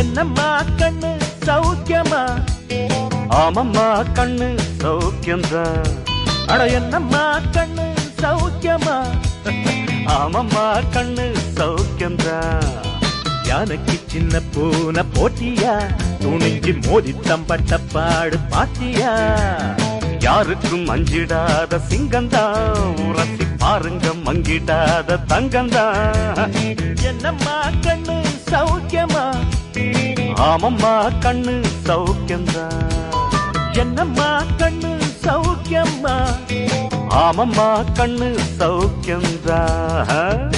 என்னம்மா கண்ணு சௌக்கியமா? ஆமம்மா கண்ணு சௌக்கியம்தான் அட என்னம்மா கண்ணு சௌக்கியமா? ஆமம்மா கண்ணு சௌக்கியம்தான் யானைக்கு சின்ன பூனை போட்டியா? துணிஞ்சு மோதி தம்பட்ட பாடு பாத்தியா? யாருக்கும் அஞ்சிடாத சிங்கம்தான் உரசி பாருங்க மங்கிடாத தங்கம்தான் என்னம்மா கண்ணு ஆமம்மா கண்ணு சௌக்கியம்தான். என்னம்மா கண்ணு சௌக்கியம்மா? ஆமம்மா கண்ணு சௌக்கியம்தான்.